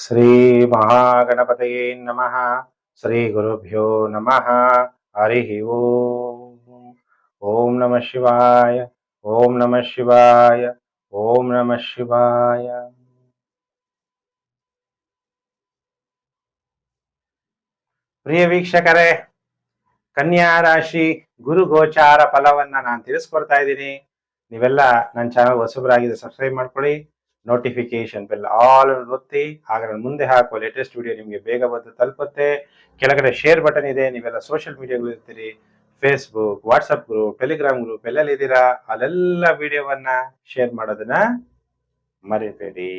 ಶ್ರೀ ಮಹಾಗಣಪತಯೇ ನಮಃ. ಶ್ರೀ ಗುರುಭ್ಯೋ ನಮಃ. ಹರಿ ಓಂ. ಓಂ ನಮಃ ಶಿವಾಯ. ಓಂ ನಮಃ ಶಿವಾಯ. ಓಂ ನಮಃ ಶಿವಾಯ. ಪ್ರಿಯ ವೀಕ್ಷಕರೇ, ಕನ್ಯಾ ರಾಶಿ ಗುರು ಗೋಚಾರ ಫಲವನ್ನ ನಾನು ತಿಳಿಸ್ಕೊಡ್ತಾ ಇದ್ದೀನಿ. ನೀವೆಲ್ಲ ನನ್ನ ಚಾನಲ್ ಹೊಸಬರಾಗಿದೆ ಸಬ್ಸ್ಕ್ರೈಬ್ ಮಾಡ್ಕೊಳ್ಳಿ. ನೋಟಿಫಿಕೇಶನ್ ಬೆಲ್ ಆಲ್ ಒತ್ತಿ, ಆಗ ನಾನು ಮುಂದೆ ಹಾಕುವ ಲೇಟೆಸ್ಟ್ ವಿಡಿಯೋ ನಿಮಗೆ ಬೇಗ ಬಂದು ತಲುಪುತ್ತೆ. ಕೆಳಗಡೆ ಶೇರ್ ಬಟನ್ ಇದೆ, ನೀವೆಲ್ಲ ಸೋಷಿಯಲ್ ಮೀಡಿಯಾಗಳು ಇರ್ತೀರಿ. Facebook WhatsApp group Telegram group ಎಲ್ಲೆಲ್ಲಿ ಇದ್ದೀರಾ? ಅಲ್ಲೆಲ್ಲ ವಿಡಿಯೋವನ್ನ ಶೇರ್ ಮಾಡೋದನ್ನ ಮರಿಬೇಡಿ.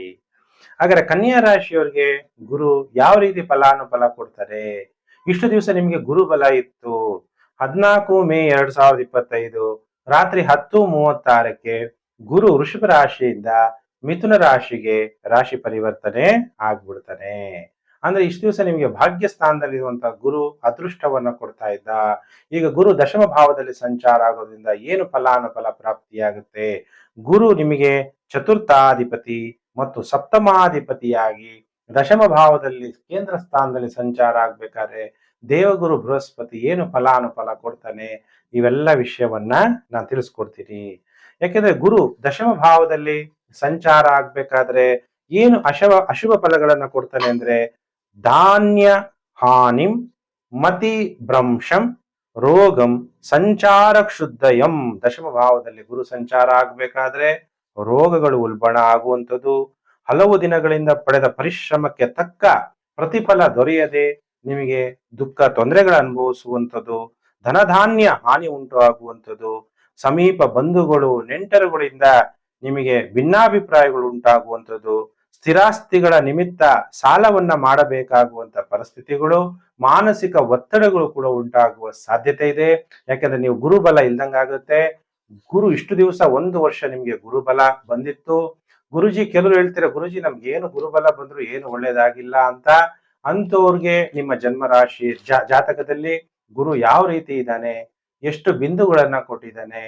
ಹಾಗಾದ್ರೆ ಕನ್ಯಾ ರಾಶಿಯವರಿಗೆ ಗುರು ಯಾವ ರೀತಿ ಫಲಾನುಫಲ ಕೊಡ್ತಾರೆ? ಇಷ್ಟು ದಿವಸ ನಿಮಗೆ ಗುರು ಬಲ ಇತ್ತು. ಹದಿನಾಲ್ಕು ಮೇ ಎರಡ್ ಸಾವಿರದ ಇಪ್ಪತ್ತೈದು, ರಾತ್ರಿ ಹತ್ತು ಮೂವತ್ತಾರಕ್ಕೆ ಗುರು ವೃಷಭ ರಾಶಿಯಿಂದ ಮಿಥುನ ರಾಶಿಗೆ ರಾಶಿ ಪರಿವರ್ತನೆ ಆಗ್ಬಿಡ್ತಾನೆ. ಅಂದ್ರೆ ಇಷ್ಟು ದಿವಸ ನಿಮಗೆ ಭಾಗ್ಯ ಸ್ಥಾನದಲ್ಲಿರುವಂತಹ ಗುರು ಅದೃಷ್ಟವನ್ನ ಕೊಡ್ತಾ ಇದ್ದ. ಈಗ ಗುರು ದಶಮ ಭಾವದಲ್ಲಿ ಸಂಚಾರ ಆಗೋದ್ರಿಂದ ಏನು ಫಲಾನುಫಲ ಪ್ರಾಪ್ತಿಯಾಗುತ್ತೆ? ಗುರು ನಿಮಗೆ ಚತುರ್ಥಾಧಿಪತಿ ಮತ್ತು ಸಪ್ತಮಾಧಿಪತಿಯಾಗಿ ದಶಮ ಭಾವದಲ್ಲಿ ಕೇಂದ್ರ ಸ್ಥಾನದಲ್ಲಿ ಸಂಚಾರ ಆಗ್ಬೇಕಾದ್ರೆ ದೇವಗುರು ಬೃಹಸ್ಪತಿ ಏನು ಫಲಾನುಫಲ ಕೊಡ್ತಾನೆ? ಇವೆಲ್ಲ ವಿಷಯವನ್ನ ನಾನು ತಿಳಿಸ್ಕೊಡ್ತೀನಿ. ಯಾಕೆಂದ್ರೆ ಗುರು ದಶಮ ಭಾವದಲ್ಲಿ ಸಂಚಾರ ಆಗ್ಬೇಕಾದ್ರೆ ಏನು ಅಶವ ಅಶುಭ ಫಲಗಳನ್ನ ಕೊಡ್ತಾನೆ ಅಂದ್ರೆ ಧಾನ್ಯ ಹಾನಿಂ ಮತಿ ಭ್ರಂಶಂ ರೋಗಂ ಸಂಚಾರ ಕ್ಷುದ್ಧಯಂ ದಶಮ ಭಾವದಲ್ಲಿ ಗುರು ಸಂಚಾರ ಆಗ್ಬೇಕಾದ್ರೆ ರೋಗಗಳು ಉಲ್ಬಣ ಆಗುವಂಥದ್ದು. ಹಲವು ದಿನಗಳಿಂದ ಪಡೆದ ಪರಿಶ್ರಮಕ್ಕೆ ತಕ್ಕ ಪ್ರತಿಫಲ ದೊರೆಯದೆ ನಿಮಗೆ ದುಃಖ, ತೊಂದರೆಗಳ ಅನುಭವಿಸುವಂಥದ್ದು. ಧನಧಾನ್ಯ ಹಾನಿ ಉಂಟು ಆಗುವಂಥದ್ದು. ಸಮೀಪ ಬಂಧುಗಳು, ನೆಂಟರುಗಳಿಂದ ನಿಮಗೆ ಭಿನ್ನಾಭಿಪ್ರಾಯಗಳು ಉಂಟಾಗುವಂಥದ್ದು ಸ್ಥಿರಾಸ್ತಿಗಳ ನಿಮಿತ್ತ ಸಾಲವನ್ನ ಮಾಡಬೇಕಾಗುವಂತ ಪರಿಸ್ಥಿತಿಗಳು, ಮಾನಸಿಕ ಒತ್ತಡಗಳು ಕೂಡ ಉಂಟಾಗುವ ಸಾಧ್ಯತೆ ಇದೆ. ಯಾಕಂದ್ರೆ ನೀವು ಗುರುಬಲ ಇಲ್ದಂಗಾಗುತ್ತೆ ಗುರು ಇಷ್ಟು ದಿವಸ ಒಂದು ವರ್ಷ ನಿಮ್ಗೆ ಗುರುಬಲ ಬಂದಿತ್ತು. ಗುರುಜಿ ಕೆಲವರು ಹೇಳ್ತೀರ, ಗುರುಜಿ ನಮ್ಗೆ ಏನು ಗುರುಬಲ ಬಂದ್ರು ಏನು ಒಳ್ಳೇದಾಗಿಲ್ಲ ಅಂತ ಅಂತವ್ರಿಗೆ ನಿಮ್ಮ ಜನ್ಮ ರಾಶಿ ಜಾತಕದಲ್ಲಿ ಗುರು ಯಾವ ರೀತಿ ಇದ್ದಾನೆ, ಎಷ್ಟು ಬಿಂದುಗಳನ್ನ ಕೊಟ್ಟಿದ್ದಾನೆ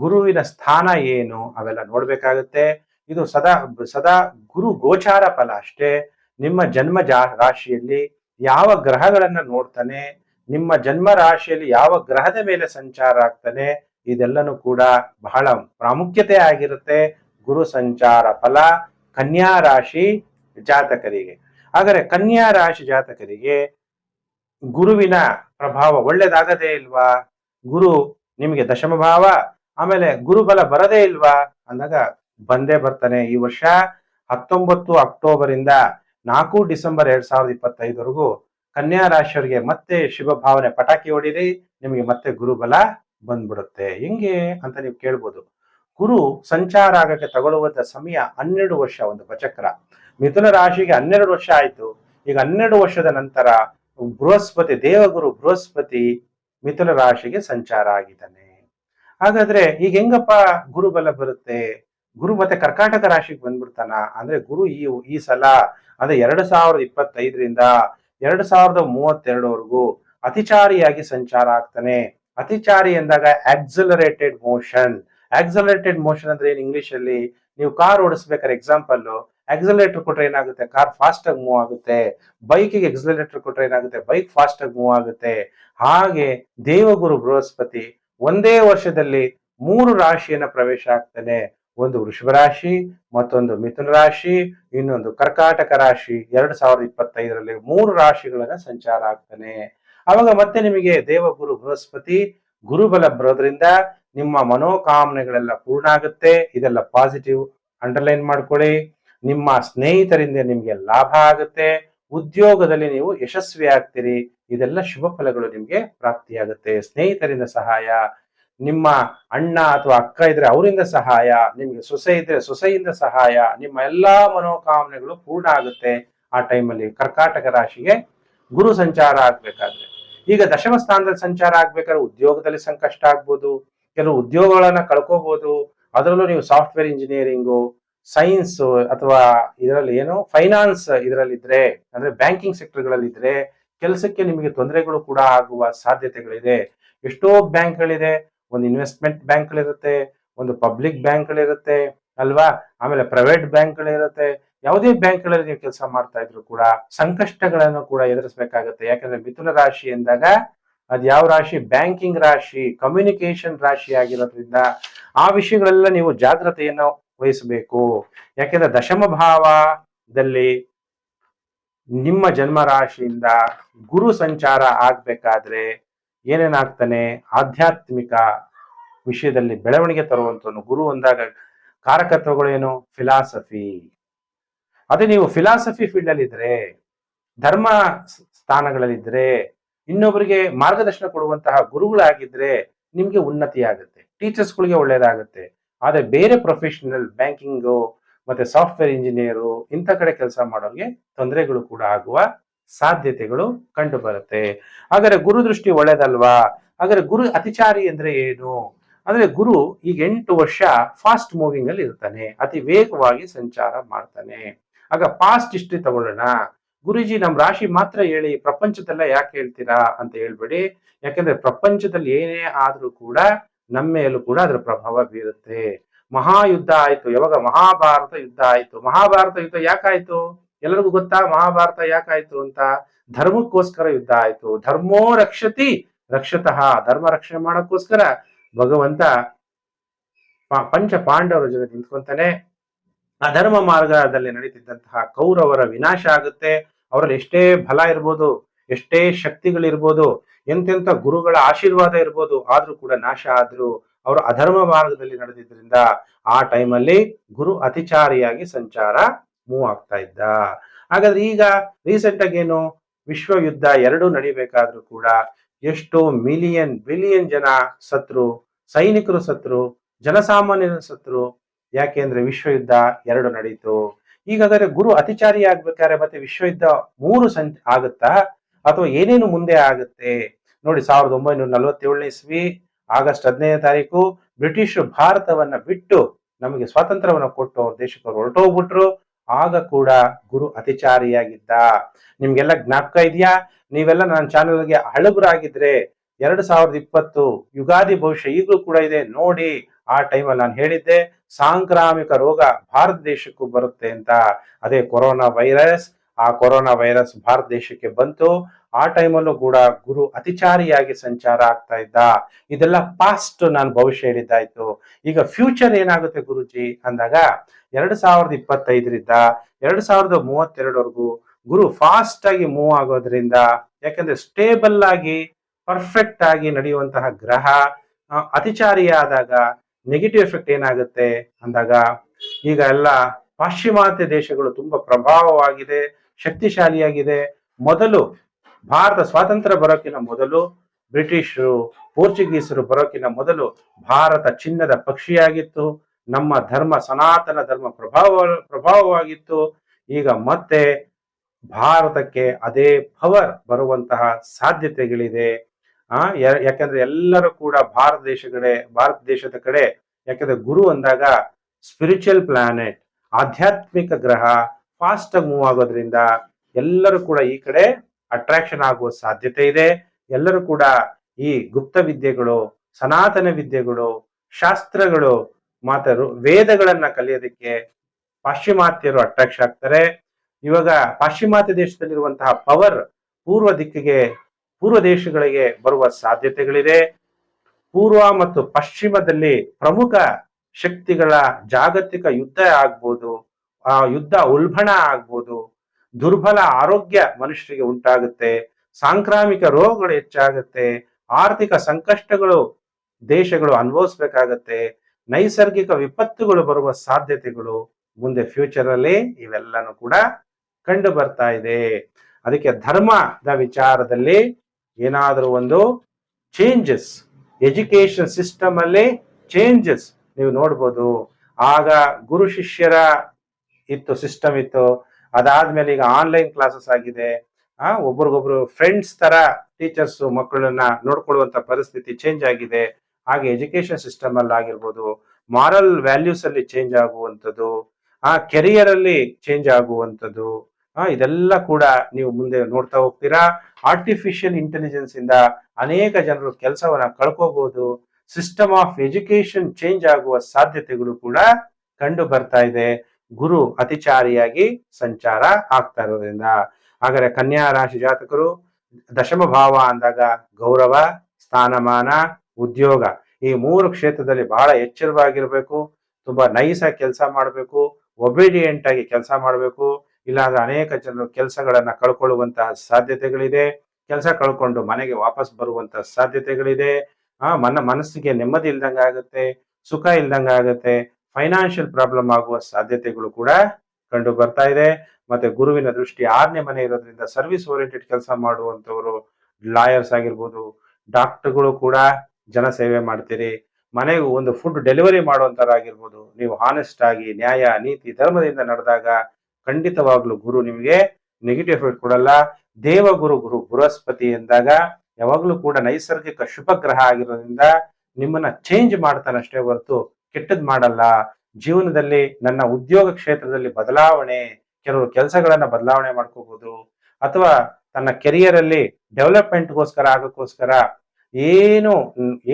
ಗುರುವಿನ ಸ್ಥಾನ ಏನು ಅವೆಲ್ಲ ನೋಡ್ಬೇಕಾಗುತ್ತೆ. ಇದು ಸದಾ ಸದಾ ಗುರು ಗೋಚಾರ ಫಲ ಅಷ್ಟೇ. ನಿಮ್ಮ ಜನ್ಮ ಜಾ, ರಾಶಿಯಲ್ಲಿ ಯಾವ ಗ್ರಹಗಳನ್ನ ನೋಡ್ತಾನೆ, ನಿಮ್ಮ ಜನ್ಮ ರಾಶಿಯಲ್ಲಿ ಯಾವ ಗ್ರಹದ ಮೇಲೆ ಸಂಚಾರ ಆಗ್ತಾನೆ, ಇದೆಲ್ಲನೂ ಕೂಡ ಬಹಳ ಪ್ರಾಮುಖ್ಯತೆ ಆಗಿರುತ್ತೆ. ಗುರು ಸಂಚಾರ ಫಲ, ಕನ್ಯಾ ರಾಶಿ ಜಾತಕರಿಗೆ. ಆದರೆ ಕನ್ಯಾ ರಾಶಿ ಜಾತಕರಿಗೆ ಗುರುವಿನ ಪ್ರಭಾವ ಒಳ್ಳೇದಾಗದೇ ಇಲ್ವಾ? ಗುರು ನಿಮಗೆ ದಶಮ ಭಾವ ಆಮೇಲೆ ಗುರುಬಲ ಬರದೇ ಇಲ್ವಾ? ಅಂದಾಗ ಬಂದೇ ಬರ್ತಾನೆ. ಈ ವರ್ಷ ಹತ್ತೊಂಬತ್ತು ಅಕ್ಟೋಬರ್ ಇಂದ ನಾಲ್ಕು ಡಿಸೆಂಬರ್ ಎರಡ್ ಸಾವಿರದ ಇಪ್ಪತ್ತೈದವರೆಗೂ ಕನ್ಯಾ ರಾಶಿಯವರಿಗೆ ಮತ್ತೆ ಶುಭ ಭಾವನೆ. ಪಟಾಕಿ ಹೊಡಿರಿ, ನಿಮಗೆ ಮತ್ತೆ ಗುರುಬಲ ಬಂದ್ಬಿಡುತ್ತೆ. ಹೆಂಗೆ ಅಂತ ನೀವು ಕೇಳ್ಬೋದು. ಗುರು ಸಂಚಾರ ಆಗಕ್ಕೆ ತಗೊಳ್ಳುವಂತ ಸಮಯ ಹನ್ನೆರಡು ವರ್ಷ ಒಂದು ಬಚಕ್ರ ಮಿಥುನ ರಾಶಿಗೆ ಹನ್ನೆರಡು ವರ್ಷ ಆಯ್ತು. ಈಗ ಹನ್ನೆರಡು ವರ್ಷದ ನಂತರ ಬೃಹಸ್ಪತಿ, ದೇವಗುರು ಬೃಹಸ್ಪತಿ ಮಿಥುನ ರಾಶಿಗೆ ಸಂಚಾರ ಆಗಿದ್ದಾನೆ. ಹಾಗಾದ್ರೆ ಈಗ ಹೆಂಗಪ್ಪ ಗುರುಬಲ ಬರುತ್ತೆ? ಗುರು ಮತ್ತೆ ಕರ್ಕಾಟಕ ರಾಶಿಗೆ ಬಂದ್ಬಿಡ್ತಾನ? ಅಂದ್ರೆ ಗುರು ಈ ಈ ಸಲ, ಅಂದ್ರೆ ಎರಡು ಸಾವಿರದ ಇಪ್ಪತ್ತೈದರಿಂದ ಎರಡು ಸಾವಿರದ ಮೂವತ್ತೆರಡವರೆಗೂ ಅತಿಚಾರಿಯಾಗಿ ಸಂಚಾರ ಆಗ್ತಾನೆ. ಅತಿಚಾರಿ ಎಂದಾಗ ಆಕ್ಸಲರೇಟೆಡ್ ಮೋಷನ್ ಆಕ್ಸಲರೇಟೆಡ್ ಮೋಷನ್ ಅಂದ್ರೆ ಏನ್ ಇಂಗ್ಲಿಷ್ ಅಲ್ಲಿ ನೀವು ಕಾರ್ ಓಡಿಸ್ಬೇಕಾದ್ರೆ ಎಕ್ಸಾಂಪಲ್ ಆಕ್ಸಲರೇಟರ್ ಕೊಟ್ರೆ ಏನಾಗುತ್ತೆ? ಕಾರ್ ಫಾಸ್ಟ್ ಆಗಿ ಮೂವ್ ಆಗುತ್ತೆ. ಬೈಕಿಗೆ ಎಕ್ಸಲರೇಟರ್ ಕೊಟ್ರೆ ಏನಾಗುತ್ತೆ? ಬೈಕ್ ಫಾಸ್ಟ್ ಆಗಿ ಮೂವ್ ಆಗುತ್ತೆ. ಹಾಗೆ ದೇವಗುರು ಬೃಹಸ್ಪತಿ ಒಂದೇ ವರ್ಷದಲ್ಲಿ ಮೂರು ರಾಶಿಯನ್ನ ಪ್ರವೇಶ ಆಗ್ತಾನೆ. ಒಂದು ವೃಷಭ ರಾಶಿ, ಮತ್ತೊಂದು ಮಿಥುನ ರಾಶಿ, ಇನ್ನೊಂದು ಕರ್ಕಾಟಕ ರಾಶಿ. ಎರಡ್ ಸಾವಿರದ ಇಪ್ಪತ್ತೈದರಲ್ಲಿ ಮೂರು ರಾಶಿಗಳನ್ನ ಸಂಚಾರ ಆಗ್ತಾನೆ. ಅವಾಗ ಮತ್ತೆ ನಿಮಗೆ ದೇವಗುರು ಬೃಹಸ್ಪತಿ ಗುರುಬಲ ಬರೋದ್ರಿಂದ ನಿಮ್ಮ ಮನೋಕಾಮನೆಗಳೆಲ್ಲ ಪೂರ್ಣ ಆಗುತ್ತೆ. ಇದೆಲ್ಲ ಪಾಸಿಟಿವ್ ಅಂಡರ್ಲೈನ್ ಮಾಡ್ಕೊಳ್ಳಿ. ನಿಮ್ಮ ಸ್ನೇಹಿತರಿಂದ ನಿಮಗೆ ಲಾಭ ಆಗುತ್ತೆ. ಉದ್ಯೋಗದಲ್ಲಿ ನೀವು ಯಶಸ್ವಿ ಆಗ್ತೀರಿ. ಇದೆಲ್ಲ ಶುಭ ಫಲಗಳು ನಿಮ್ಗೆ ಪ್ರಾಪ್ತಿಯಾಗುತ್ತೆ. ಸ್ನೇಹಿತರಿಂದ ಸಹಾಯ, ನಿಮ್ಮ ಅಣ್ಣ ಅಥವಾ ಅಕ್ಕ ಇದ್ರೆ ಅವರಿಂದ ಸಹಾಯ, ನಿಮ್ಗೆ ಸೊಸೆ ಇದ್ರೆ ಸೊಸೆಯಿಂದ ಸಹಾಯ, ನಿಮ್ಮ ಎಲ್ಲಾ ಮನೋಕಾಮನೆಗಳು ಪೂರ್ಣ ಆಗುತ್ತೆ ಆ ಟೈಮಲ್ಲಿ. ಕರ್ಕಾಟಕ ರಾಶಿಗೆ ಗುರು ಸಂಚಾರ ಆಗ್ಬೇಕಾದ್ರೆ. ಈಗ ದಶಮ ಸ್ಥಾನದಲ್ಲಿ ಸಂಚಾರ ಆಗ್ಬೇಕಾದ್ರೆ ಉದ್ಯೋಗದಲ್ಲಿ ಸಂಕಷ್ಟ ಆಗ್ಬೋದು. ಕೆಲವು ಉದ್ಯೋಗಗಳನ್ನ ಕಳ್ಕೋಬಹುದು ಅದರಲ್ಲೂ ನೀವು ಸಾಫ್ಟ್ವೇರ್ ಇಂಜಿನಿಯರಿಂಗು ಸೈನ್ಸ್ ಅಥವಾ ಇದರಲ್ಲಿ ಏನು ಫೈನಾನ್ಸ್ ಇದರಲ್ಲಿ ಇದ್ರೆ ಅಂದ್ರೆ ಬ್ಯಾಂಕಿಂಗ್ ಸೆಕ್ಟರ್ಗಳಲ್ಲಿದ್ರೆ ಕೆಲಸಕ್ಕೆ ನಿಮಗೆ ತೊಂದರೆಗಳು ಕೂಡ ಆಗುವ ಸಾಧ್ಯತೆಗಳಿದೆ. ಎಷ್ಟೋ ಬ್ಯಾಂಕ್ಗಳಿದೆ, ಒಂದು ಇನ್ವೆಸ್ಟ್ಮೆಂಟ್ ಬ್ಯಾಂಕ್ಗಳಿರುತ್ತೆ, ಒಂದು ಪಬ್ಲಿಕ್ ಬ್ಯಾಂಕ್ಗಳಿರುತ್ತೆ, ಅಲ್ವಾ? ಆಮೇಲೆ ಪ್ರೈವೇಟ್ ಬ್ಯಾಂಕ್ಗಳಿರುತ್ತೆ. ಯಾವುದೇ ಬ್ಯಾಂಕ್ಗಳಲ್ಲಿ ನೀವು ಕೆಲಸ ಮಾಡ್ತಾ ಇದ್ರು ಕೂಡ ಸಂಕಷ್ಟಗಳನ್ನು ಕೂಡ ಎದುರಿಸಬೇಕಾಗುತ್ತೆ. ಯಾಕಂದ್ರೆ ಮಿಥುನ ರಾಶಿ ಎಂದಾಗ ಅದು ಯಾವ ರಾಶಿ? ಬ್ಯಾಂಕಿಂಗ್ ರಾಶಿ ಕಮ್ಯುನಿಕೇಶನ್ ರಾಶಿ ಆಗಿರೋದ್ರಿಂದ ಆ ವಿಷಯಗಳೆಲ್ಲ ನೀವು ಜಾಗ್ರತೆಯನ್ನು ವಹಿಸಬೇಕು ಯಾಕೆಂದ್ರೆ ದಶಮ ಭಾವದಲ್ಲಿ ನಿಮ್ಮ ಜನ್ಮ ರಾಶಿಯಿಂದ ಗುರು ಸಂಚಾರ ಆಗ್ಬೇಕಾದ್ರೆ ಏನೇನಾಗ್ತಾನೆ? ಆಧ್ಯಾತ್ಮಿಕ ವಿಷಯದಲ್ಲಿ ಬೆಳವಣಿಗೆ ತರುವಂತವನು ಗುರು ಅಂದಾಗ ಕಾರಕತ್ವಗಳೇನು ಫಿಲಾಸಫಿ ಅದೇ ನೀವು ಫಿಲಾಸಫಿ ಫೀಲ್ಡ್ ಅಲ್ಲಿ ಇದ್ರೆ, ಧರ್ಮ ಸ್ಥಾನಗಳಲ್ಲಿದ್ರೆ ಇನ್ನೊಬ್ಬರಿಗೆ ಮಾರ್ಗದರ್ಶನ ಕೊಡುವಂತಹ ಗುರುಗಳಾಗಿದ್ರೆ ನಿಮ್ಗೆ ಉನ್ನತಿ ಆಗುತ್ತೆ ಟೀಚರ್ಸ್ಗಳಿಗೆ ಒಳ್ಳೇದಾಗುತ್ತೆ. ಆದ್ರೆ ಬೇರೆ ಪ್ರೊಫೆಷನಲ್ ಬ್ಯಾಂಕಿಂಗು ಮತ್ತೆ ಸಾಫ್ಟ್ವೇರ್ ಇಂಜಿನಿಯರು ಇಂಥ ಕಡೆ ಕೆಲಸ ಮಾಡೋರಿಗೆ ತೊಂದರೆಗಳು ಕೂಡ ಆಗುವ ಸಾಧ್ಯತೆಗಳು ಕಂಡು ಬರುತ್ತೆ. ಗುರು ದೃಷ್ಟಿ ಒಳ್ಳೇದಲ್ವಾ? ಆದರೆ ಗುರು ಅತಿಚಾರಿ ಅಂದ್ರೆ ಏನು? ಅಂದ್ರೆ ಗುರು ಈಗ ಎಂಟು ವರ್ಷ ಫಾಸ್ಟ್ ಮೂವಿಂಗ್ ಅಲ್ಲಿ ಇರ್ತಾನೆ, ಅತಿ ವೇಗವಾಗಿ ಸಂಚಾರ ಮಾಡ್ತಾನೆ. ಆಗ ಪಾಸ್ಟ್ ಹಿಸ್ಟ್ರಿ ತಗೊಳ್ಳೋಣ. ಗುರುಜಿ ನಮ್ಮ ರಾಶಿ ಮಾತ್ರ ಹೇಳಿ, ಪ್ರಪಂಚದಲ್ಲ ಯಾಕೆ ಹೇಳ್ತೀರಾ ಅಂತ ಹೇಳ್ಬೇಡಿ. ಯಾಕಂದ್ರೆ ಪ್ರಪಂಚದಲ್ಲಿ ಏನೇ ಆದ್ರೂ ಕೂಡ ನಮ್ಮ ಮೇಲೂ ಕೂಡ ಅದರ ಪ್ರಭಾವ ಬೀರುತ್ತೆ. ಮಹಾಯುದ್ಧ ಆಯ್ತು. ಯಾವಾಗ ಮಹಾಭಾರತ ಯುದ್ಧ ಆಯ್ತು. ಮಹಾಭಾರತ ಯುದ್ಧ ಯಾಕಾಯ್ತು? ಎಲ್ಲರಿಗೂ ಗೊತ್ತಾ ಮಹಾಭಾರತ ಯಾಕಾಯ್ತು ಅಂತ? ಧರ್ಮಕ್ಕೋಸ್ಕರ ಯುದ್ಧ ಆಯ್ತು. ಧರ್ಮೋ ರಕ್ಷತಿ ರಕ್ಷತಃ. ಧರ್ಮ ರಕ್ಷಣೆ ಮಾಡೋಕ್ಕೋಸ್ಕರ ಭಗವಂತ ಪಂಚ ಪಾಂಡವರ ಜೊತೆ ನಿಂತ್ಕೊಂತಾನೆ. ಅಧರ್ಮ ಮಾರ್ಗದಲ್ಲಿ ನಡೀತಿದ್ದಂತಹ ಕೌರವರ ವಿನಾಶ ಆಗುತ್ತೆ. ಅವರಲ್ಲಿ ಎಷ್ಟೇ ಬಲ ಇರ್ಬೋದು. ಎಷ್ಟೇ ಶಕ್ತಿಗಳಿರ್ಬೋದು, ಎಂತೆಂಥ ಗುರುಗಳ ಆಶೀರ್ವಾದ ಇರ್ಬೋದು, ಆದ್ರೂ ಕೂಡ ನಾಶ ಆದ್ರು ಅವರು ಅಧರ್ಮ ಮಾರ್ಗದಲ್ಲಿ ನಡೆದಿದ್ರಿಂದ ಆ ಟೈಮಲ್ಲಿ ಗುರು ಅತಿಚಾರಿಯಾಗಿ ಸಂಚಾರ ಮೂವ್ ಆಗ್ತಾ ಇದ್ದ. ಹಾಗಾದ್ರೆ ಈಗ ರೀಸೆಂಟ್ ಆಗಿ ಏನು ವಿಶ್ವ ಯುದ್ಧ ಎರಡು ನಡಿಬೇಕಾದ್ರೂ ಕೂಡ ಎಷ್ಟೋ ಮಿಲಿಯನ್, ಬಿಲಿಯನ್ ಜನ ಸತ್ರು, ಸೈನಿಕರು ಸತ್ರು, ಜನಸಾಮಾನ್ಯರು ಸತ್ರು ಯಾಕೆಂದ್ರೆ ವಿಶ್ವ ಯುದ್ಧ ಎರಡು ನಡೀತು. ಈಗಾದರೆ ಗುರು ಅತಿಚಾರಿ ಆಗ್ಬೇಕಾದ್ರೆ ಮತ್ತೆ ವಿಶ್ವ ಯುದ್ಧ ಮೂರು ಸಂ, ಆಗುತ್ತಾ? ಅಥವಾ ಏನೇನು ಮುಂದೆ ಆಗುತ್ತೆ? ನೋಡಿ, ಸಾವಿರದ ಒಂಬೈನೂರ ನಲವತ್ತೇಳನೇ ಇಸ್ವಿ, ಆಗಸ್ಟ್ ಹದಿನೈದನೇ ತಾರೀಕು, ಬ್ರಿಟಿಷ್ ಭಾರತವನ್ನ ಬಿಟ್ಟು ನಮಗೆ ಸ್ವಾತಂತ್ರ್ಯವನ್ನ ಕೊಟ್ಟು ಅವ್ರ ದೇಶಕ್ಕೆ ಅವ್ರು ಹೊರಟೋಗ್ಬಿಟ್ರು. ಆಗ ಕೂಡ ಗುರು ಅತಿಚಾರಿಯಾಗಿದ್ದ. ನಿಮ್ಗೆಲ್ಲ ಜ್ಞಾಪಕ ಇದೆಯಾ? ನೀವೆಲ್ಲ ನನ್ನ ಚಾನೆಲ್ಗೆ ಹಳಬರಾಗಿದ್ರೆ ಎರಡು ಸಾವಿರದ ಇಪ್ಪತ್ತು ಯುಗಾದಿ ಭವಿಷ್ಯ ಈಗಲೂ ಕೂಡ ಇದೆ. ನೋಡಿ, ಆ ಟೈಮಲ್ಲಿ ನಾನು ಹೇಳಿದ್ದೆ, ಸಾಂಕ್ರಾಮಿಕ ರೋಗ ಭಾರತ ದೇಶಕ್ಕೂ ಬರುತ್ತೆ ಅಂತ. ಅದೇ ಕೊರೋನಾ ವೈರಸ್ ಆ ಕೊರೋನಾ ವೈರಸ್ ಭಾರತ ದೇಶಕ್ಕೆ ಬಂತು. ಆ ಟೈಮಲ್ಲೂ ಕೂಡ ಗುರು ಅತಿಚಾರಿಯಾಗಿ ಸಂಚಾರ ಆಗ್ತಾ ಇದ್ದ. ಇದೆಲ್ಲ ಪಾಸ್ಟ್ ನಾನು ಭವಿಷ್ಯ ಹೇಳಿದ್ದಾಯ್ತು. ಈಗ ಫ್ಯೂಚರ್ ಏನಾಗುತ್ತೆ ಗುರುಜಿ? ಅಂದಾಗ ಎರಡು ಸಾವಿರದ ಇಪ್ಪತ್ತೈದರಿಂದ ಎರಡು ಸಾವಿರದ ಮೂವತ್ತೆರಡವರೆಗೂ ಗುರು ಫಾಸ್ಟ್ ಆಗಿ ಮೂವ್ ಆಗೋದ್ರಿಂದ, ಯಾಕಂದ್ರೆ ಸ್ಟೇಬಲ್ ಆಗಿ ಪರ್ಫೆಕ್ಟ್ ಆಗಿ ನಡೆಯುವಂತಹ ಗ್ರಹ ಅತಿಚಾರಿಯಾದಾಗ ನೆಗೆಟಿವ್ ಎಫೆಕ್ಟ್ ಏನಾಗುತ್ತೆ? ಅಂದಾಗ ಈಗ ಎಲ್ಲ ಪಾಶ್ಚಿಮಾತ್ಯ ದೇಶಗಳು ತುಂಬಾ ಪ್ರಭಾವವಾಗಿದೆ. ಶಕ್ತಿಶಾಲಿಯಾಗಿದೆ. ಮೊದಲು ಭಾರತ ಸ್ವಾತಂತ್ರ್ಯ ಬರೋಕಿನ ಮೊದಲು ಬ್ರಿಟಿಷರು, ಪೋರ್ಚುಗೀಸರು ಬರೋಕಿನ ಮೊದಲು ಭಾರತ ಚಿನ್ನದ ಪಕ್ಷಿಯಾಗಿತ್ತು. ನಮ್ಮ ಧರ್ಮ ಸನಾತನ ಧರ್ಮ ಪ್ರಭಾವ, ಪ್ರಭಾವವಾಗಿತ್ತು. ಈಗ ಮತ್ತೆ ಭಾರತಕ್ಕೆ ಅದೇ ಪವರ್ ಬರುವಂತಹ ಸಾಧ್ಯತೆಗಳಿದೆ. ಆ ಯಾಕಂದ್ರೆ ಎಲ್ಲರೂ ಕೂಡ ಭಾರತ ದೇಶ ಭಾರತ ದೇಶದ ಕಡೆ, ಯಾಕಂದ್ರೆ ಗುರು ಅಂದಾಗ ಸ್ಪಿರಿಚುವಲ್ ಪ್ಲಾನೆಟ್ ಆಧ್ಯಾತ್ಮಿಕ ಗ್ರಹ ಫಾಸ್ಟ್ ಆಗಿ ಮೂವ್ ಆಗೋದ್ರಿಂದ ಎಲ್ಲರೂ ಕೂಡ ಈ ಕಡೆ ಅಟ್ರಾಕ್ಷನ್ ಆಗುವ ಸಾಧ್ಯತೆ ಇದೆ. ಎಲ್ಲರೂ ಕೂಡ ಈ ಗುಪ್ತ ವಿದ್ಯೆಗಳು, ಸನಾತನ ವಿದ್ಯೆಗಳು, ಶಾಸ್ತ್ರಗಳು, ಮಾತರು ವೇದಗಳನ್ನ ಕಲಿಯೋದಕ್ಕೆ ಪಾಶ್ಚಿಮಾತ್ಯರು ಅಟ್ರಾಕ್ಷನ್ ಆಗ್ತಾರೆ. ಇವಾಗ ಪಾಶ್ಚಿಮಾತ್ಯ ದೇಶದಲ್ಲಿರುವಂತಹ ಪವರ್ ಪೂರ್ವ ದಿಕ್ಕಿಗೆ, ಪೂರ್ವ ದೇಶಗಳಿಗೆ ಬರುವ ಸಾಧ್ಯತೆಗಳಿದೆ. ಪೂರ್ವ ಮತ್ತು ಪಶ್ಚಿಮದಲ್ಲಿ ಪ್ರಮುಖ ಶಕ್ತಿಗಳ ಜಾಗತಿಕ ಯುದ್ಧ ಆಗ್ಬೋದು. ಆ ಯುದ್ಧ ಉಲ್ಬಣ ಆಗ್ಬೋದು. ದುರ್ಬಲ ಆರೋಗ್ಯ ಮನುಷ್ಯರಿಗೆ ಉಂಟಾಗುತ್ತೆ. ಸಾಂಕ್ರಾಮಿಕ ರೋಗಗಳು ಹೆಚ್ಚಾಗುತ್ತೆ. ಆರ್ಥಿಕ ಸಂಕಷ್ಟಗಳು ದೇಶಗಳು ಅನುಭವಿಸ್ಬೇಕಾಗತ್ತೆ. ನೈಸರ್ಗಿಕ ವಿಪತ್ತುಗಳು ಬರುವ ಸಾಧ್ಯತೆಗಳು ಮುಂದೆ ಫ್ಯೂಚರ್ ಅಲ್ಲಿ ಇವೆಲ್ಲನೂ ಕೂಡ ಕಂಡು ಬರ್ತಾ ಇದೆ. ಅದಕ್ಕೆ ಧರ್ಮದ ವಿಚಾರದಲ್ಲಿ ಏನಾದರೂ ಒಂದು ಚೇಂಜಸ್ ಎಜುಕೇಶನ್ ಸಿಸ್ಟಮ್ ಅಲ್ಲಿ ಚೇಂಜಸ್ ನೀವು ನೋಡ್ಬೋದು. ಆಗ ಗುರು ಶಿಷ್ಯರ ಇತ್ತು ಸಿಸ್ಟಮ್ ಇತ್ತು. ಅದಾದ್ಮೇಲೆ ಈಗ ಆನ್ಲೈನ್ ಕ್ಲಾಸಸ್ ಆಗಿದೆ. ಆ, ಒಬ್ರಿಗೊಬ್ರು ಫ್ರೆಂಡ್ಸ್ ತರ ಟೀಚರ್ಸ್ ಮಕ್ಕಳನ್ನ ನೋಡ್ಕೊಳ್ಳುವಂತ ಪರಿಸ್ಥಿತಿ ಚೇಂಜ್ ಆಗಿದೆ. ಹಾಗೆ ಎಜುಕೇಶನ್ ಸಿಸ್ಟಮ್ ಅಲ್ಲಿ ಆಗಿರ್ಬೋದು ಮಾರಲ್ ವ್ಯಾಲ್ಯೂಸ್ ಅಲ್ಲಿ ಚೇಂಜ್ ಆಗುವಂಥದ್ದು, ಆ ಕೆರಿಯರ್ ಅಲ್ಲಿ ಚೇಂಜ್ ಆಗುವಂಥದ್ದು, ಆ, ಇದೆಲ್ಲ ಕೂಡ ನೀವು ಮುಂದೆ ನೋಡ್ತಾ ಹೋಗ್ತೀರಾ. ಆರ್ಟಿಫಿಷಿಯಲ್ ಇಂಟೆಲಿಜೆನ್ಸ್ ಇಂದ ಅನೇಕ ಜನರು ಕೆಲಸವನ್ನ ಕಳ್ಕೋಬಹುದು ಸಿಸ್ಟಮ್ ಆಫ್ ಎಜುಕೇಶನ್ ಚೇಂಜ್ ಆಗುವ ಸಾಧ್ಯತೆಗಳು ಕೂಡ ಕಂಡು ಬರ್ತಾ ಇದೆ. ಗುರು ಅತಿಚಾರಿಯಾಗಿ ಸಂಚಾರ ಆಗ್ತಾ ಇರೋದ್ರಿಂದ. ಹಾಗಾದ್ರೆ ಕನ್ಯಾ ರಾಶಿ ಜಾತಕರು, ದಶಮ ಭಾವ ಅಂದಾಗ ಗೌರವ, ಸ್ಥಾನಮಾನ, ಉದ್ಯೋಗ ಈ ಮೂರು ಕ್ಷೇತ್ರದಲ್ಲಿ ಬಹಳ ಎಚ್ಚರವಾಗಿರ್ಬೇಕು. ತುಂಬಾ ನೈಸಾಗಿ ಕೆಲಸ ಮಾಡಬೇಕು. ಒಬಿಡಿಯಂಟ್ ಆಗಿ ಕೆಲಸ ಮಾಡಬೇಕು. ಇಲ್ಲಾಂದ್ರೆ ಅನೇಕ ಜನರು ಕೆಲಸಗಳನ್ನ ಕಳ್ಕೊಳ್ಳುವಂತಹ ಸಾಧ್ಯತೆಗಳಿದೆ. ಕೆಲಸ ಕಳ್ಕೊಂಡು ಮನೆಗೆ ವಾಪಸ್ ಬರುವಂತಹ ಸಾಧ್ಯತೆಗಳಿದೆ. ಆ, ಮನ ಮನಸ್ಸಿಗೆ ನೆಮ್ಮದಿ ಇಲ್ದಂಗ ಆಗುತ್ತೆ ಸುಖ ಇಲ್ದಂಗ ಆಗುತ್ತೆ ಫೈನಾನ್ಷಿಯಲ್ ಪ್ರಾಬ್ಲಮ್ ಆಗುವ ಸಾಧ್ಯತೆಗಳು ಕೂಡ ಕಂಡು ಬರ್ತಾ ಇದೆ. ಮತ್ತೆ ಗುರುವಿನ ದೃಷ್ಟಿ ಆರನೇ ಮನೆ ಇರೋದ್ರಿಂದ ಸರ್ವಿಸ್ ಓರಿಯೆಂಟೆಡ್ ಕೆಲಸ ಮಾಡುವಂತವರು ಲಾಯರ್ಸ್ ಆಗಿರ್ಬೋದು ಡಾಕ್ಟರ್ಗಳು ಕೂಡ ಜನ ಸೇವೆ ಮಾಡ್ತೀರಿ. ಮನೆಗೂ ಒಂದು ಫುಡ್ ಡೆಲಿವರಿ ಮಾಡುವಂತರಾಗಿರ್ಬೋದು ನೀವು ಹಾನೆಸ್ಟ್ ಆಗಿ ನ್ಯಾಯ, ನೀತಿ, ಧರ್ಮದಿಂದ ನಡೆದಾಗ ಖಂಡಿತವಾಗ್ಲೂ ಗುರು ನಿಮಗೆ ನೆಗೆಟಿವ್ ಎಫೆಕ್ಟ್ ಕೊಡಲ್ಲ. ದೇವಗುರು ಗುರು ಬೃಹಸ್ಪತಿ ಎಂದಾಗ ಯಾವಾಗ್ಲೂ ಕೂಡ ನೈಸರ್ಗಿಕ ಶುಭ ಗ್ರಹ ಆಗಿರೋದ್ರಿಂದ ನಿಮ್ಮನ್ನ ಚೇಂಜ್ ಮಾಡ್ತಾನಷ್ಟೇ ಹೊರತು ಕೆಟ್ಟದ್ ಮಾಡಲ್ಲ. ಜೀವನದಲ್ಲಿ ನನ್ನ ಉದ್ಯೋಗ ಕ್ಷೇತ್ರದಲ್ಲಿ ಬದಲಾವಣೆ, ಕೆಲವು ಕೆಲಸಗಳನ್ನ ಬದಲಾವಣೆ ಮಾಡ್ಕೋಬಹುದು ಅಥವಾ ತನ್ನ ಕೆರಿಯರ್ ಅಲ್ಲಿ ಡೆವಲಪ್ಮೆಂಟ್ಗೋಸ್ಕರ, ಆಗಕ್ಕೋಸ್ಕರ ಏನು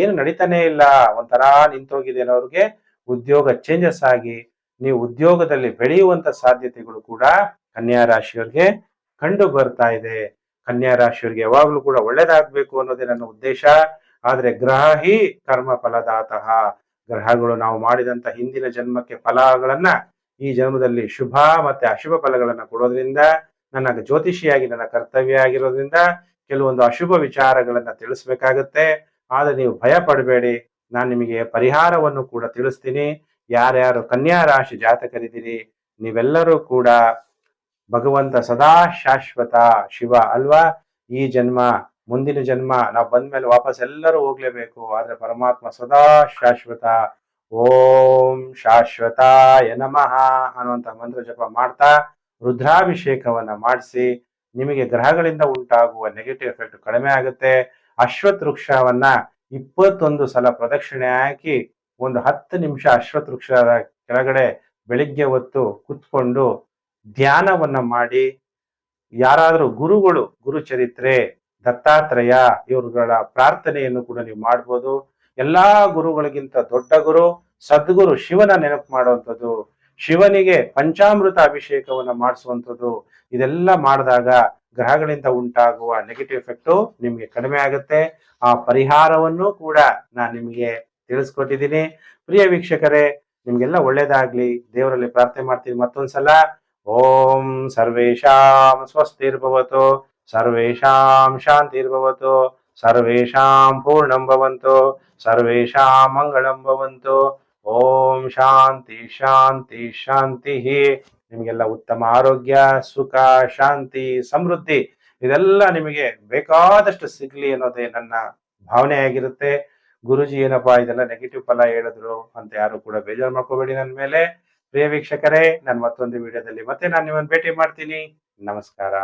ಏನು ನಡೀತಾನೆ ಇಲ್ಲ, ಒಂಥರ ನಿಂತೋಗಿದೆ ಅನ್ನೋರಿಗೆ ಉದ್ಯೋಗ ಚೇಂಜಸ್ ಆಗಿ ನೀವು ಉದ್ಯೋಗದಲ್ಲಿ ಬೆಳೆಯುವಂತ ಸಾಧ್ಯತೆಗಳು ಕೂಡ ಕನ್ಯಾ ರಾಶಿಯವ್ರಿಗೆ ಕಂಡು ಬರ್ತಾ ಇದೆ. ಕನ್ಯಾ ರಾಶಿಯವ್ರಿಗೆ ಯಾವಾಗ್ಲೂ ಕೂಡ ಒಳ್ಳೇದಾಗ್ಬೇಕು ಅನ್ನೋದೇ ನನ್ನ ಉದ್ದೇಶ. ಆದ್ರೆ ಗ್ರಹ ಹಿ ಕರ್ಮ ಫಲದಾತಃ ಗ್ರಹಗಳು ನಾವು ಮಾಡಿದಂತ ಹಿಂದಿನ ಜನ್ಮಕ್ಕೆ ಫಲಗಳನ್ನ ಈ ಜನ್ಮದಲ್ಲಿ ಶುಭ ಮತ್ತೆ ಅಶುಭ ಫಲಗಳನ್ನ ಕೊಡೋದ್ರಿಂದ, ನನ್ನ ಜ್ಯೋತಿಷಿಯಾಗಿ ನನ್ನ ಕರ್ತವ್ಯ ಆಗಿರೋದ್ರಿಂದ ಕೆಲವೊಂದು ಅಶುಭ ವಿಚಾರಗಳನ್ನ ತಿಳಿಸ್ಬೇಕಾಗತ್ತೆ. ಆದ್ರೆ ನೀವು ಭಯ ಪಡಬೇಡಿ. ನಾನು ನಿಮಗೆ ಪರಿಹಾರವನ್ನು ಕೂಡ ತಿಳಿಸ್ತೀನಿ. ಯಾರ್ಯಾರು ಕನ್ಯಾ ರಾಶಿ ಜಾತಕರಿದ್ದೀರಿ, ನೀವೆಲ್ಲರೂ ಕೂಡ ಭಗವಂತ ಸದಾ ಶಾಶ್ವತ ಶಿವ ಅಲ್ವಾ? ಈ ಜನ್ಮ ಮುಂದಿನ ಜನ್ಮ ನಾವು ಬಂದ್ಮೇಲೆ ವಾಪಸ್ ಎಲ್ಲರೂ ಹೋಗ್ಲೇಬೇಕು. ಆದ್ರೆ ಪರಮಾತ್ಮ ಸದಾ ಶಾಶ್ವತ. ಓಂ ಶಾಶ್ವತಾಯ ನಮಃ ಅನ್ನುವಂತ ಮಂತ್ರ ಜಪ ಮಾಡ್ತಾ ರುದ್ರಾಭಿಷೇಕವನ್ನ ಮಾಡಿಸಿ ನಿಮಗೆ ಗ್ರಹಗಳಿಂದ ಉಂಟಾಗುವ ನೆಗೆಟಿವ್ ಎಫೆಕ್ಟ್ ಕಡಿಮೆ ಆಗುತ್ತೆ. ಅಶ್ವತ್ ವೃಕ್ಷವನ್ನ ಇಪ್ಪತ್ತೊಂದು ಸಲ ಪ್ರದಕ್ಷಿಣೆ ಹಾಕಿ ಒಂದು ಹತ್ತು ನಿಮಿಷ ಅಶ್ವತ್ ವೃಕ್ಷದ ಕೆಳಗಡೆ ಬೆಳಿಗ್ಗೆ ಹೊತ್ತು ಕುತ್ಕೊಂಡು ಧ್ಯಾನವನ್ನ ಮಾಡಿ. ಯಾರಾದರೂ ಗುರುಗಳು ಗುರು ಚರಿತ್ರೆ ದತ್ತಾತ್ರೇಯ ಇವರುಗಳ ಪ್ರಾರ್ಥನೆಯನ್ನು ಕೂಡ ನೀವು ಮಾಡ್ಬೋದು. ಎಲ್ಲಾ ಗುರುಗಳಿಗಿಂತ ದೊಡ್ಡ ಗುರು, ಸದ್ಗುರು ಶಿವನ ನೆನಪು ಮಾಡುವಂಥದ್ದು, ಶಿವನಿಗೆ ಪಂಚಾಮೃತ ಅಭಿಷೇಕವನ್ನ ಮಾಡಿಸುವಂಥದ್ದು, ಇದೆಲ್ಲ ಮಾಡಿದಾಗ ಗ್ರಹಗಳಿಂದ ಉಂಟಾಗುವ ನೆಗೆಟಿವ್ ಎಫೆಕ್ಟು ನಿಮ್ಗೆ ಕಡಿಮೆ ಆಗುತ್ತೆ. ಆ ಪರಿಹಾರವನ್ನು ಕೂಡ ನಾನು ನಿಮಗೆ ತಿಳಿಸ್ಕೊಟ್ಟಿದ್ದೀನಿ. ಪ್ರಿಯ ವೀಕ್ಷಕರೇ, ನಿಮಗೆಲ್ಲ ಒಳ್ಳೇದಾಗ್ಲಿ. ದೇವರಲ್ಲಿ ಪ್ರಾರ್ಥನೆ ಮಾಡ್ತೀನಿ ಮತ್ತೊಂದ್ಸಲ. ಓಂ ಸರ್ವೇಶಾಂ ಸ್ವಸ್ತಿರ್ಭವತು. ಸರ್ವೇಶಾಂ ಶಾಂತಿರ್ಭವತು ಸರ್ವೇಷಾಂ ಪೂರ್ಣಂ ಭವಂತು ಸರ್ವೇಷಾಂ ಮಂಗಳಂ ಭವಂತು ಓಂ ಶಾಂತಿ ಶಾಂತಿ ಶಾಂತಿ ನಿಮಗೆಲ್ಲ ಉತ್ತಮ ಆರೋಗ್ಯ, ಸುಖ, ಶಾಂತಿ, ಸಮೃದ್ಧಿ, ಇದೆಲ್ಲ ನಿಮಗೆ ಬೇಕಾದಷ್ಟು ಸಿಗ್ಲಿ ಅನ್ನೋದೇ ನನ್ನ ಭಾವನೆ ಆಗಿರುತ್ತೆ ಗುರುಜಿ, ಏನಪ್ಪಾ, ಇದೆಲ್ಲ ನೆಗೆಟಿವ್ ಫಲ ಹೇಳಿದ್ರು ಅಂತ ಯಾರು ಕೂಡ ಬೇಜಾರು ಮಾಡ್ಕೋಬೇಡಿ ನನ್ನ ಮೇಲೆ. ಪ್ರಿಯ ವೀಕ್ಷಕರೇ ನಾನು ಮತ್ತೊಂದು ವಿಡಿಯೋದಲ್ಲಿ ಮತ್ತೆ ನಾನು ನಿಮ್ಮನ್ನು ಭೇಟಿ ಮಾಡ್ತೀನಿ. ನಮಸ್ಕಾರ.